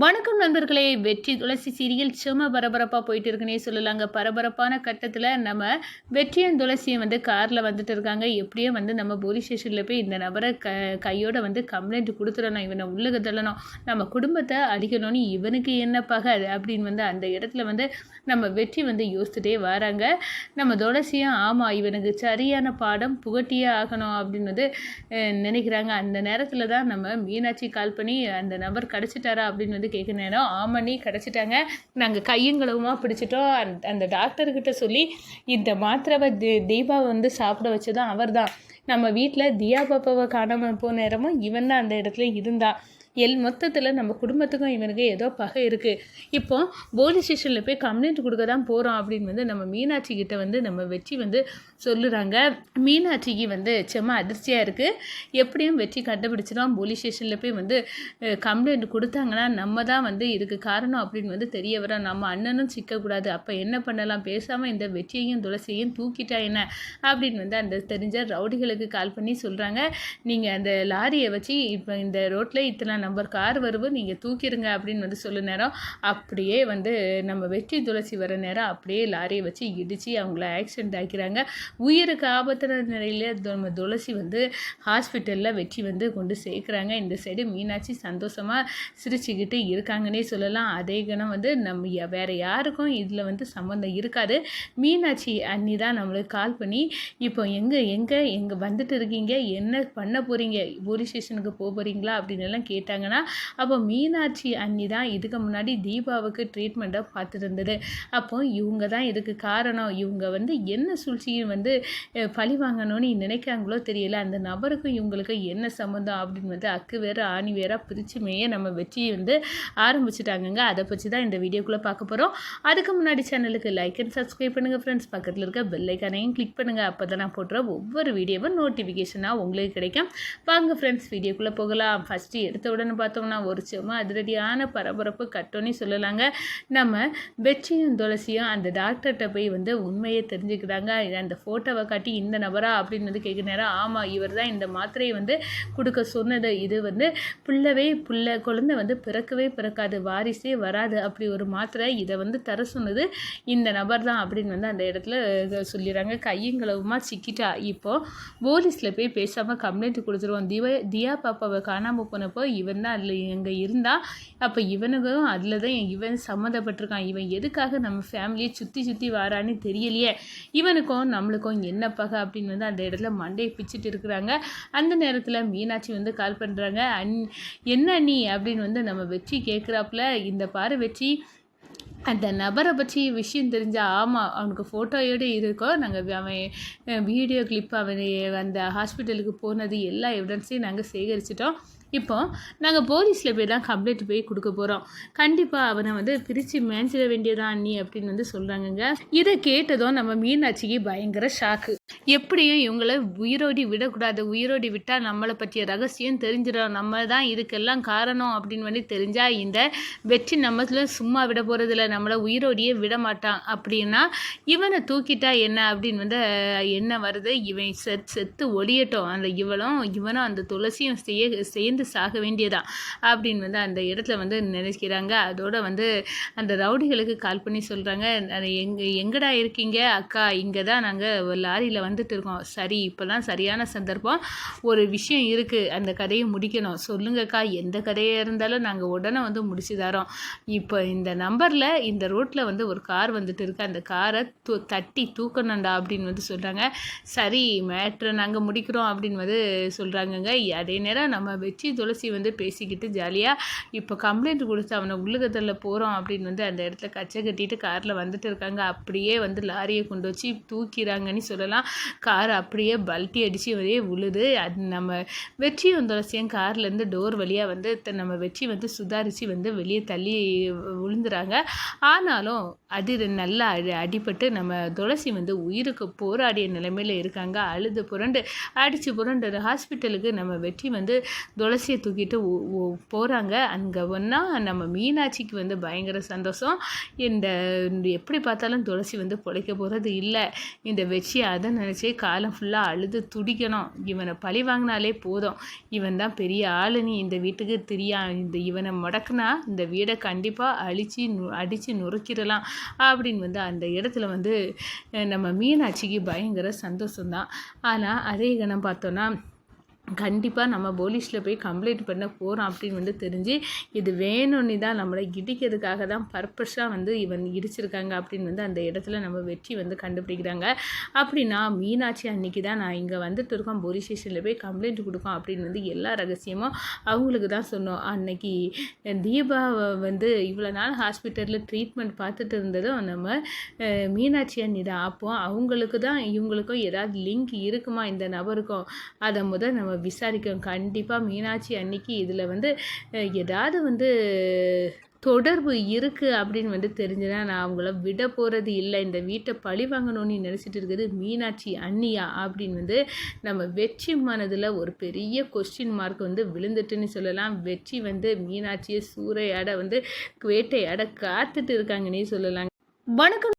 வணக்கம் நண்பர்களே வெற்றி துளசி சீரியல் சும்மா பரபரப்பாக போயிட்டு இருக்குன்னே சொல்லலாங்க. பரபரப்பான கட்டத்தில் நம்ம வெற்றியன் துளசியும் வந்து காரில் வந்துட்டு இருக்காங்க. எப்படியோ வந்து நம்ம போலீஸ் ஸ்டேஷனில் போய் இந்த நபரை க கையோட வந்து கம்ப்ளைண்ட் கொடுத்துடணும் இவனை உள்ளக தள்ளணும். நம்ம குடும்பத்தை அடிக்கணும்னு இவனுக்கு என்ன பகை அப்படின்னு வந்து அந்த இடத்துல வந்து நம்ம வெற்றி வந்து யோசிச்சுட்டே வராங்க. நம்ம துளசியும் ஆமாம் இவனுக்கு சரியான பாடம் புகட்டியே ஆகணும் அப்படின்னு வந்து நினைக்கிறாங்க. அந்த நேரத்தில் தான் நம்ம மீனாட்சி கால் பண்ணி அந்த நபர் கிடச்சிட்டாரா அப்படின்னு வந்து கேட்க நேரம். ஆமணி கிடச்சிட்டாங்க. நாங்கள் கையங்களவுமா பிடிச்சிட்டோம். அந்த அந்த டாக்டர்கிட்ட சொல்லி இந்த மாத்திரை தி தீபாவை வந்து சாப்பிட வச்சதும் அவர் தான் நம்ம வீட்டில் தியா பாப்பாவை காணாமல் போன நேரமும் இவன் தான் அந்த இடத்துல இருந்தான். எல் மொத்தத்தில் நம்ம குடும்பத்துக்கும் இவனுக்கு ஏதோ பகை இருக்குது இப்போ போலீஸ் ஸ்டேஷனில் போய் கம்ப்ளைண்ட் கொடுக்க தான் போகிறோம் அப்படின்னு வந்து நம்ம மீனாட்சி கிட்ட வந்து நம்ம வெற்றி வந்து சொல்லுறாங்க. மீனாட்சிக்கு வந்து செம்ம அதிர்ச்சியாக இருக்குது எப்படியும் வெற்றி கண்டுபிடிச்சிடும். போலீஸ் ஸ்டேஷனில் போய் வந்து கம்ப்ளைண்ட் கொடுத்தாங்கன்னா நம்ம தான் வந்து இதுக்கு காரணம் அப்படின்னு வந்து தெரிய வரோம். நம்ம அண்ணனும் சிக்கக்கூடாது. அப்போ என்ன பண்ணலாம்? பேசாமல் இந்த வெற்றியையும் துளசியையும் தூக்கிட்டா என்ன? அப்படின்னு வந்து அந்த தெரிஞ்ச ரவுடிகளுக்கு கால் பண்ணி சொல்கிறாங்க நீங்கள் அந்த லாரியை வச்சு இப்போ இந்த ரோட்டில் இத்தனை நம்பர் கார் வருவு நீங்கள் தூக்கிடுங்க அப்படின்னு வந்து சொல்ல நேரம் அப்படியே வந்து நம்ம வெற்றி துளசி வர நேரம் அப்படியே லாரியை வச்சு இடித்து அவங்கள ஆக்சிடென்ட் ஆக்கிறாங்க உயிருக்கு ஆபத்தான நிலையில நம்ம துளசி வந்து ஹாஸ்பிட்டலில் வெற்றி வந்து கொண்டு சேர்க்குறாங்க. இந்த சைடு மீனாட்சி சந்தோஷமாக சிரிச்சுக்கிட்டு இருக்காங்கன்னே சொல்லலாம். அதே கணம் வந்து நம்ம வேறு யாருக்கும் இதில் வந்து சம்மந்தம் இருக்காது. மீனாட்சி அண்ணி தான் நம்மளுக்கு கால் பண்ணி இப்போ எங்கே எங்கே எங்கே வந்துட்டு இருக்கீங்க? என்ன பண்ண போகிறீங்க போலீஸ் ஸ்டேஷனுக்கு போக போகிறீங்களா அப்படின்னு எல்லாம் கேட்டாங்கன்னா அப்போ மீனாட்சி அண்ணி தான் இதுக்கு முன்னாடி தீபாவுக்கு ட்ரீட்மெண்ட்டை பார்த்துட்டு இருந்தது அப்போ இவங்க தான் இதுக்கு காரணம். இவங்க வந்து என்ன சூழ்ச்சியும் வந்து பழி வாங்கணும்னு நினைக்கிறாங்களோ தெரியல. அந்த நபருக்கும் இவங்களுக்கும் என்ன சம்மந்தம் அப்படின்னு வந்து அக்கு வேற ஆணி வேற பிரிச்சுமையே நம்ம வச்சு வந்து ஆரம்பிச்சிட்டாங்கங்க. அதை பற்றி தான் இந்த வீடியோக்குள்ளே பார்க்க போகிறோம் அதுக்கு முன்னாடி சேனலுக்கு லைக் அண்ட் சப்ஸ்கிரைப் பண்ணுங்கள் ஃப்ரெண்ட்ஸ் பக்கத்தில் இருக்க பெல்லைக்கானையும் கிளிக் பண்ணுங்கள் அப்போ தான் நான் போடுற ஒவ்வொரு வீடியோவும் நோட்டிஃபிகேஷனாக உங்களுக்கு கிடைக்கும். வாங்க ஃப்ரெண்ட்ஸ் வீடியோக்குள்ளே போகலாம். ஃபஸ்ட்டு எடுத்த உடனே பார்த்தோம்னா ஒரு சும்மா அதிரடியான பரபரப்பு கட்டோன்னே சொல்லலாங்க. நம்ம வெற்றியும் துளசியும் அந்த டாக்டர்கிட்ட போய் வந்து உண்மையை தெரிஞ்சுக்கிறாங்க அந்த ஃபோட்டோவை காட்டி இந்த நபரா அப்படின்னு வந்து கேட்குற நேரம் ஆமாம் இவர் தான் இந்த மாத்திரையை வந்து கொடுக்க சொன்னது. இது வந்து புள்ளவே புள்ள குழந்தை வந்து பிறக்கவே பிறக்காது வாரிசே வராது. அப்படி ஒரு மாத்திரை இதை வந்து தர சொன்னது இந்த நபர் தான் அப்படின்னு வந்து அந்த இடத்துல சொல்லிடுறாங்க. கையங்களவுமா சிக்கிட்டா. இப்போ போலீஸில் போய் பேசாமல் கம்ப்ளைண்ட் கொடுத்துருவோம். திவ தியா பாப்பாவை காணாமல் போனப்போ இவர் இவன் தான் அதில் எங்கே இருந்தா அப்போ இவனுக்கும் அதில் தான் இவன் சம்மந்தப்பட்டிருக்கான். இவன் எதுக்காக நம்ம ஃபேமிலியை சுற்றி சுற்றி வாரான்னு தெரியலையே. இவனுக்கும் நம்மளுக்கும் என்ன பகை அப்படின்னு வந்து அந்த இடத்துல மண்டையை பிச்சுட்டு இருக்கிறாங்க. அந்த நேரத்தில் மீனாட்சி வந்து கால் பண்ணுறாங்க அன் என்ன நீ அப்படின்னு வந்து நம்ம வெற்றி கேட்குறாப்புல இந்த பாரு வெற்றி அந்த நபரை பற்றி விஷயம் தெரிஞ்சால் ஆமாம் அவனுக்கு ஃபோட்டோயோடு இருக்கோம் நாங்கள் அவன் வீடியோ கிளிப் அவன் அந்த ஹாஸ்பிட்டலுக்கு போனது எல்லா எவிடன்ஸையும் நாங்கள் சேகரிச்சிட்டோம். இப்போ நாங்கள் போலீஸில் போய் தான் கம்ப்ளைண்ட் போய் கொடுக்க போகிறோம் கண்டிப்பாக அவனை வந்து பிரித்து மேய்ச்சிட வேண்டியதான் நீ அப்படின்னு வந்து சொல்கிறாங்கங்க இதை கேட்டதும் நம்ம மீனாட்சிக்கு பயங்கர ஷாக்கு எப்படியும் இவங்கள உயிரோடி விடக்கூடாது. உயிரோடி விட்டால் நம்மளை பற்றிய ரகசியம் தெரிஞ்சிடும். நம்ம தான் இதுக்கெல்லாம் காரணம் அப்படின்னு வந்து தெரிஞ்சால் இந்த வெற்றி நம்மள சும்மா விட போகிறதில்ல நம்மளை உயிரோடியே விட மாட்டான். அப்படின்னா இவனை தூக்கிட்டா என்ன அப்படின்னு வந்து என்ன வருது. இவன் செத் செத்து ஒளியட்டும். அந்த இவளும் இவனும் அந்த துளசியும் செய்ய சேர்ந்து சாக வேண்டியதான் அப்படின்னு வந்து அந்த இடத்துல வந்து நினைக்கிறாங்க. அதோட வந்து அந்த ரவுடிகளுக்கு கால் பண்ணி சொல்கிறாங்க எங்க எங்கடா இருக்கீங்க? அக்கா இங்கே தான் நாங்கள் லாரியில் வந்துட்டு இருக்கோம். சரி இப்போ தான் சரியான சந்தர்ப்பம். ஒரு விஷயம் இருக்குது அந்த கதையை முடிக்கணும். சொல்லுங்கக்கா எந்த கதையாக இருந்தாலும் நாங்கள் உடனே வந்து முடிச்சு தரோம். இப்போ இந்த நம்பரில் இந்த ரோட்டில் வந்து ஒரு கார் வந்துட்டு இருக்கு. அந்த காரை தூ தட்டி தூக்கணும்டா அப்படின்னு வந்து சொல்கிறாங்க சரி மேட்ரு நாங்கள் முடிக்கிறோம் அப்படின்னு வந்து சொல்கிறாங்கங்க அதே நேரம் நம்ம வச்சு துளசி வந்து பேசிக்கிட்டு ஜாலியாக இப்போ கம்ப்ளைண்ட் கொடுத்து அவனை உள்ளுகத்தில் போகிறோம் அப்படின்னு வந்து அந்த இடத்துல கச்சை கட்டிட்டு காரில் வந்துட்டு இருக்காங்க. அப்படியே வந்து லாரியை கொண்டு வச்சு தூக்கிறாங்கன்னு சொல்லலாம். கார் அப்படியே பல்ட்டி அடித்து ஒரே உழுது. அது நம்ம வெற்றியும் துளசியும் கார்லேருந்து டோர் வழியாக வந்து த- நம்ம வெற்றி வந்து சுதாரித்து வந்து வெளியே தள்ளி விழுந்துறாங்க ஆனாலும் அது நல்லா அடி அடிபட்டு நம்ம துளசி வந்து உயிருக்கு போராடிய நிலைமையில் இருக்காங்க. அழுது புரண்டு அடித்து புரண்டு ஹாஸ்பிட்டலுக்கு நம்ம வெற்றி வந்து துளசியை தூக்கிட்டு போகிறாங்க அங்கே ஒன்றா நம்ம மீனாட்சிக்கு வந்து பயங்கர சந்தோஷம். இந்த எப்படி பார்த்தாலும் துளசி வந்து பிழைக்க போகிறது இல்லை. இந்த வெற்றி அதை நினச்சி காலம் ஃபுல்லாக அழுது துடிக்கணும். இவனை பழி வாங்கினாலே போதும். இவன் தான் பெரிய ஆளுனி இந்த வீட்டுக்கு தெரியா. இந்த இவனை முடக்குனா இந்த வீடை கண்டிப்பாக அழித்து நு அடித்து நுறுக்கிடலாம். அப்படின்னு வந்து அந்த இடத்துல வந்து நம்ம மீனாட்சிக்கு பயங்கர சந்தோஷம்தான். ஆனால் அதே கணம் பார்த்தோன்னா கண்டிப்பாக நம்ம போலீஸில் போய் கம்ப்ளைண்ட் பண்ண போகிறோம் அப்படின்னு வந்து தெரிஞ்சு இது வேணும்னு தான் நம்மளை இடிக்கிறதுக்காக தான் பர்பஸாக வந்து இவன் இடிச்சிருக்காங்க அப்படின்னு வந்து அந்த இடத்துல நம்ம வெற்றி வந்து கண்டுபிடிக்கிறாங்க. அப்படின்னா மீனாட்சி அன்னைக்கு தான் நான் இங்கே வந்துட்டு இருக்கோம் போலீஸ் ஸ்டேஷனில் போய் கம்ப்ளைண்ட் கொடுக்கோம் அப்படின்னு வந்து எல்லா ரகசியமும் அவங்களுக்கு தான் சொன்னோம். அன்னைக்கு தீபா வந்து இவ்வளோ நாள் ஹாஸ்பிட்டலில் ட்ரீட்மெண்ட் பார்த்துட்டு இருந்ததும் நம்ம மீனாட்சி அண்ணி தான். அப்போ அவங்களுக்கு தான் இவங்களுக்கும் ஏதாவது லிங்க் இருக்குமா இந்த நபருக்கும்? அதை முதல் நம்ம விசாரிக்கணும் கண்டிப்பாக மீனாட்சி அன்னைக்கு இதில் வந்து ஏதாவது வந்து தொடர்பு இருக்குது அப்படின்னு வந்து தெரிஞ்சுனா நான் அவங்கள விட போகிறது இல்லை. இந்த வீட்டை பழி வாங்கணும்னு நினச்சிட்டு இருக்குது மீனாட்சி அண்ணியா அப்படின்னு வந்து நம்ம வெற்றி மனதில் ஒரு பெரிய கொஸ்டின் மார்க் வந்து விழுந்துட்டுன்னு சொல்லலாம். வெற்றி வந்து மீனாட்சியை சூறையாட வந்து வேட்டையாட காத்துட்டு இருக்காங்கன்னே சொல்லலாம். வணக்கம்.